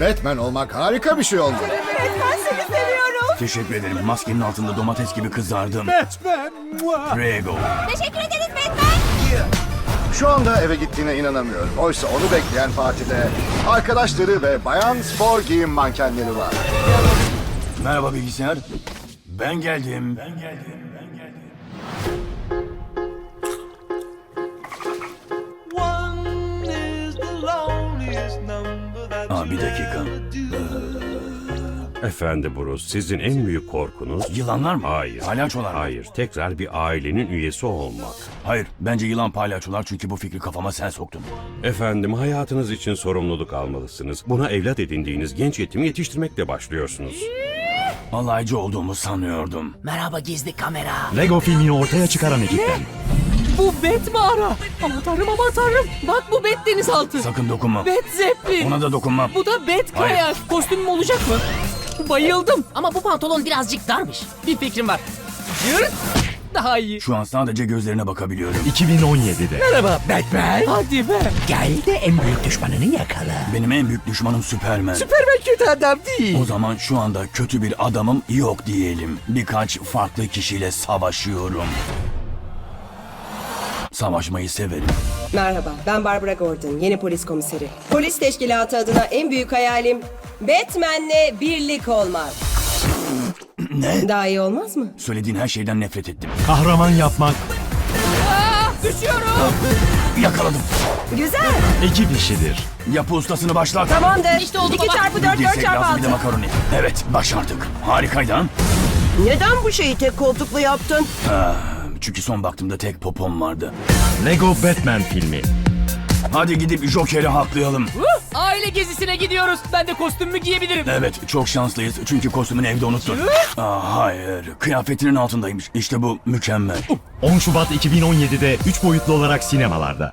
Batman olmak harika bir şey oldu. Ben seni seviyorum. Teşekkür ederim. Maskenin altında domates gibi kızardım. Batman. Prego. Teşekkür ederiz Batman. Şu anda eve gittiğine inanamıyorum. Oysa onu bekleyen partide arkadaşları ve bayan spor giyim mankenleri var. Merhaba bilgisayar. Ben geldim. Ben geldim. Aa, bir dakika. do. Efendi Bruce, sizin en büyük korkunuz... Yılanlar mı? Hayır. Palyaçolar mı? Hayır, tekrar bir ailenin üyesi olmak. Hayır. Bence yılan palyaçolar çünkü bu fikri kafama sen soktun. Efendim, hayatınız için sorumluluk almalısınız. Buna evlat edindiğiniz genç yetimi yetiştirmekle başlıyorsunuz. Alaycı olduğumu sanıyordum. Merhaba gizli kamera. Lego filmini ortaya çıkaran ekipten. Bu Bet mağara. Aman tanrım aman tanrım. Bak bu Bet denizaltı. Sakın dokunma. Bet Zeppelin. Ona da dokunma. Bu da Bet Hayır. kayak. Kostümüm olacak mı? Bayıldım. Ama bu pantolon birazcık darmış. Bir fikrim var. Yırt. Daha iyi. Şu an sadece gözlerine bakabiliyorum. 2017'de. Merhaba Batman. Hadi be. Gel de en büyük düşmanını yakala. Benim en büyük düşmanım Süpermen. Süpermen kötü adam değil. O zaman şu anda kötü bir adamım yok diyelim. Birkaç farklı kişiyle savaşıyorum. Savaşmayı severim. Merhaba, ben Barbara Gordon, yeni polis komiseri. Polis teşkilatı adına en büyük hayalim Batman'le birlik olmak. Ne? Daha iyi olmaz mı? Söylediğin her şeyden nefret ettim. Kahraman yapmak Düşüyorum. Yakaladım. Güzel. ekip işidir. Yapı ustasını başlat. Tamamdır. İşte oldu 2 baba. çarpı 4, 4 Dirsek çarpı lazım bir de 6. makaroni. Evet başardık. Harikaydı ha? Neden bu şeyi tek koltuklu yaptın? Çünkü son baktığımda tek popom vardı. Lego Batman filmi. Hadi gidip Joker'i haklayalım. Aile gezisine gidiyoruz. Ben de kostümümü giyebilirim. Evet çok şanslıyız çünkü kostümünü evde unuttun. Aa, hayır kıyafetinin altındaymış. İşte bu mükemmel. 10 Şubat 2017'de 3 boyutlu olarak sinemalarda.